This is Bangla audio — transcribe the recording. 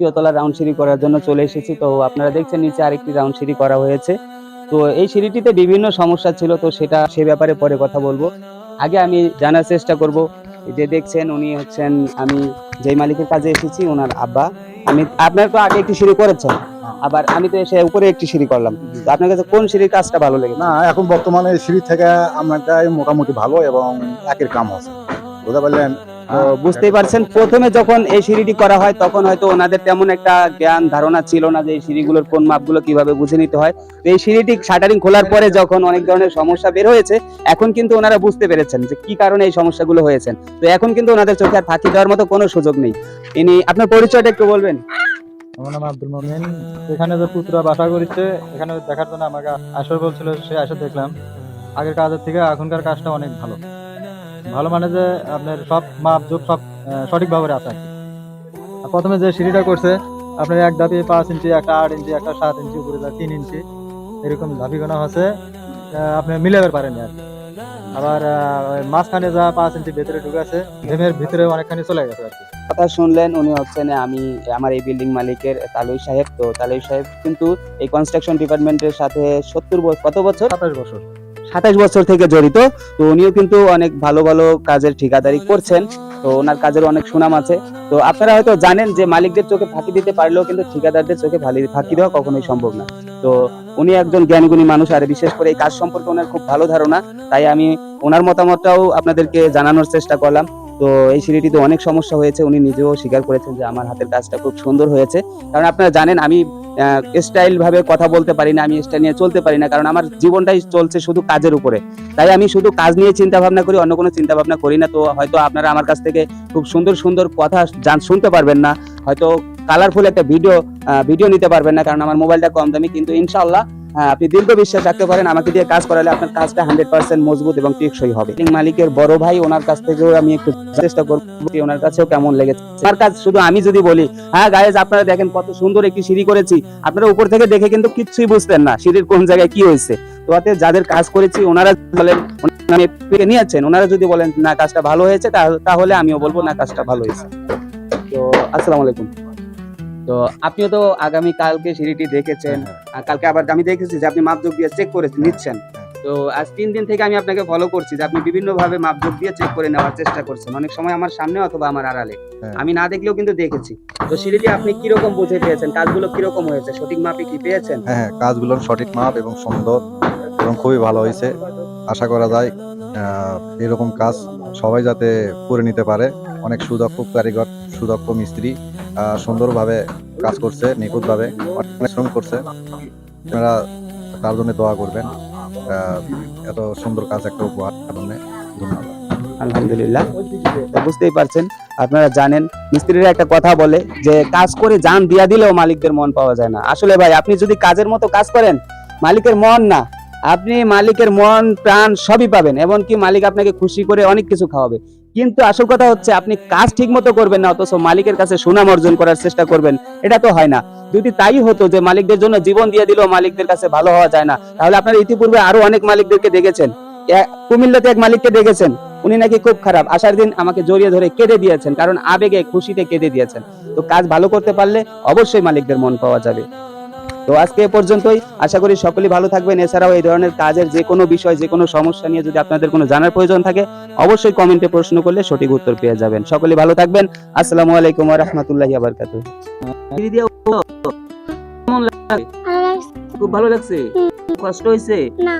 দ্বিতীয় তলা রাউন্ড সিঁড়ি করার জন্য চলে এসেছি। তো আপনারা দেখছেন নিচে আরেকটি রাউন্ড সিঁড়ি করা হয়েছে। তো এই সিঁড়িটিতে বিভিন্ন সমস্যা ছিল, তো সেটা সে ব্যাপারে পরে কথা বলব। আগে আমি জানার চেষ্টা করব যে দেখছেন উনি হচ্ছেন আমি যেই মালিকের কাজে এসেছি, ওনার আব্বা। আমি, আপনার তো আগে একটি সিঁড়ি করেছেন, আবার আমি তো এসে উপরে একটি সিঁড়ি করলাম। আপনার কাছে কোন সিঁড়ির কাজটা ভালো লেগেছে? না, এখন বর্তমানে সিঁড়ি থেকে আমারটাই মোটামুটি ভালো এবং একের কাম আছে। বুঝতে পারলেন? বুঝতেই পারছেন, প্রথমে যখন এই সিঁড়িটি করা হয়, তখন হয়তো ওনাদের তেমন একটা জ্ঞান, ধারণা ছিল না যে এই সিঁড়িগুলোর কোন মাপগুলো কীভাবে বুঝে নিতে হয়। তো এই সিঁড়িটি শাটারিং খোলার পরে যখন অনেক ধরনের সমস্যা বের হয়েছে, এখন কিন্তু ওনারা বুঝতে পেরেছেন যে কি কারণে এই সমস্যাগুলো হয়েছে। তো এখন কিন্তু ওনাদের চোখে আর ফাঁকি দেওয়ার মতো কোনো সুযোগ নেই। ইনি, আপনার পরিচয়টা একটু বলবেন। আমার নাম আব্দুল মমিন। এখানে যে পুত্রা বাসা করেছে, এখানে দেখার জন্য আমাকে আসর বলছিল সে আসে দেখলাম। আগের কাজের থেকে এখনকার কাজটা অনেক ভালো। ভালো মানে যে আপনার সব মাপ যোগ সব সঠিকভাবে আছে প্রথমে যে সিঁড়িটা করছে আপনার এক ধাপে পাঁচ ইঞ্চি একটা আট ইঞ্চি একটা সাত ইঞ্চি উপরে যায় তিন ইঞ্চি এরকম ধাপি গোনা হচ্ছে। আপনি মিলাতে পারেনি আর আবার মাঝখানে যা পাঁচ ইঞ্চি ভেতরে ঢুকেছে ঘেমের ভিতরে অনেকখানি চলে গেছে আর কি। কথা শুনলেন উনি হচ্ছেন আমি আমার এই বিল্ডিং মালিকের তালুই সাহেব। তো তালুই সাহেব কিন্তু এই কনস্ট্রাকশন ডিপার্টমেন্টের সাথে সত্তর কত বছর? সাতাশ বছর। সাতাশ বছর থেকে জড়িত, তো উনিও কিন্তু অনেক ভালো ভালো কাজের ঠিকাদারি করছেন, তো ওনার কাজের অনেক সুনাম আছে। তো আপনারা হয়তো জানেন যে মালিকদের চোখে ফাঁকি দিতে পারলেও কিন্তু ঠিকাদারদের চোখে ফাঁকি দেওয়া কখনোই সম্ভব না। তো উনি একজন জ্ঞানীগুণী মানুষ, আর বিশেষ করে এই কাজ সম্পর্কে ওনার খুব ভালো ধারণা, তাই আমি ওনার মতামতটাও আপনাদেরকে জানানোর চেষ্টা করলাম। তো এই সিঁড়িটিতে অনেক সমস্যা হয়েছে, উনি নিজেও স্বীকার করেছেন যে আমার হাতের কাজটা খুব সুন্দর হয়েছে। কারণ আপনারা জানেন, আমি স্টাইল ভাবে কথা বলতে পারি না আমি স্টাইল নিয়ে চলতে পারি না কারণ আমার জীবনটাই চলছে শুধু কাজের উপরে। তাই আমি শুধু কাজ নিয়ে চিন্তা ভাবনা করি অন্য কোনো চিন্তা ভাবনা করি না তো হয়তো আপনারা আমার কাছ থেকে খুব সুন্দর সুন্দর কথা জান শুনতে পারবেন না। হয়তো কালারফুল একটা ভিডিও ভিডিও নিতে পারবেন না কারণ আমার মোবাইলটা কম দামি কিন্তু ইনশাআল্লাহ হ্যাঁ, আপনি দীর্ঘ বিশ্বাস রাখতে পারেন, আমাকে দিয়ে কাজ করালে আপনার কাজটা হান্ড্রেড পার্সেন্ট মজবুত এবং টেকসই হবে। মালিকের বড় ভাই ওনার কাছ থেকেও আমি একটু চেষ্টা করব ওনার কাছেও কেমন লেগেছে। আমার কাজ শুধু আমি যদি বলি হ্যাঁ গায়েজ আপনারা দেখেন কত সুন্দর একটি সিঁড়ি করেছি। আপনারা উপর থেকে দেখে কিন্তু কিচ্ছুই বুঝতেন না সিঁড়ির কোন জায়গায় কি হয়েছে। তো অতএব যাদের কাজ করেছি, ওনারা বলেন নিয়েছেন, ওনারা যদি বলেন, না, কাজটা ভালো হয়েছে তাহলে আমিও বলব, না, কাজটা ভালো হয়েছে। তো, আসসালামু আলাইকুম। তো আপনিও তো আগামী কালকে সিঁড়িটি দেখেছেন। আর কালকে আবার আমি দেখেছি যে আপনি মাপযোগ দিয়ে চেক করে নিচ্ছেন। তো আজ তিন দিন থেকে আমি আপনাকে ফলো করছি যে আপনি বিভিন্ন ভাবে মাপযোগ দিয়ে চেক করে নেওয়ার চেষ্টা করছেন। অনেক সময় আমার সামনে অথবা আমার আড়ালে। হ্যাঁ। আমি না দেখলেও কিন্তু দেখেছি। তো সিঁড়িটি আপনি কীরকম বুঝে পেয়েছেন? কাজগুলো কীরকম হয়েছে? সঠিক মাপে কি পেয়েছেন? হ্যাঁ হ্যাঁ কাজগুলো সঠিক মাপ এবং সুন্দর এবং খুবই ভালো হয়েছে। আশা করা যায় আহ, এরকম কাজ সবাই যাতে করে নিতে পারে। অনেক সুদক্ষ কারিগর সুদক্ষ মিস্ত্রি সুন্দরভাবে কাজ করছে, নিখুঁতভাবে শ্রম করছে। আপনারা তার জন্য দোয়া করবেন। এত সুন্দর কাজ একটা উপহার জন্য। ধন্যবাদ। আলহামদুলিল্লাহ। বুঝতেই পারছেন, আপনারা জানেন, মিস্ত্রিরা একটা কথা বলে যে, কাজ করে জান দিয়া দিলেও মালিকদের মন পাওয়া যায় না। আসলে ভাই, আপনি যদি কাজের মতো কাজ করেন, মালিকের মন না। আপনি মালিকের মন, প্রাণ সবই পাবেন। এমনকি মালিক আপনাকে খুশি করে অনেক কিছু খাওয়াবে। কিন্তু আসল কথা হচ্ছে, আপনি কাজ ঠিক মতো করবেন না, অথচ মালিকের কাছে সুনাম অর্জন করার চেষ্টা করবেন। এটা তো হয় না। যদি তাই হতো যে মালিকদের জন্য জীবন দিয়ে দিলেও মালিকদের কাছে ভালো হওয়া যায় না, তাহলে আপনারা ইতিপূর্বে আরও অনেক মালিকদেরকে দেখেছেন। কুমিল্লাতে এক মালিককে দেখেছেন, উনি নাকি খুব খারাপ। আসার দিন আমাকে জড়িয়ে ধরে কেঁদে দিয়েছেন, কারণ আবেগে, খুশিতে কেঁদে দিয়েছেন। তো কাজ ভালো করতে পারলে অবশ্যই মালিকদের মন পাওয়া যাবে। তো আজকে এ পর্যন্তই। আশা করি সকলেই ভালো থাকবেন। এছাড়াও এই ধরনের কাজের যে কোনো বিষয় যে কোনো সমস্যা নিয়ে যদি আপনাদের কোনো জানার প্রয়োজন থাকে অবশ্যই কমেন্টে প্রশ্ন করলে সঠিক উত্তর পেয়ে যাবেন। সকলে ভালো থাকবেন। আসসালামু আলাইকুম ওয়া রাহমাতুল্লাহি ওয়া বারাকাতুহু। খুব ভালো লাগছে? কষ্ট হয়েছে না।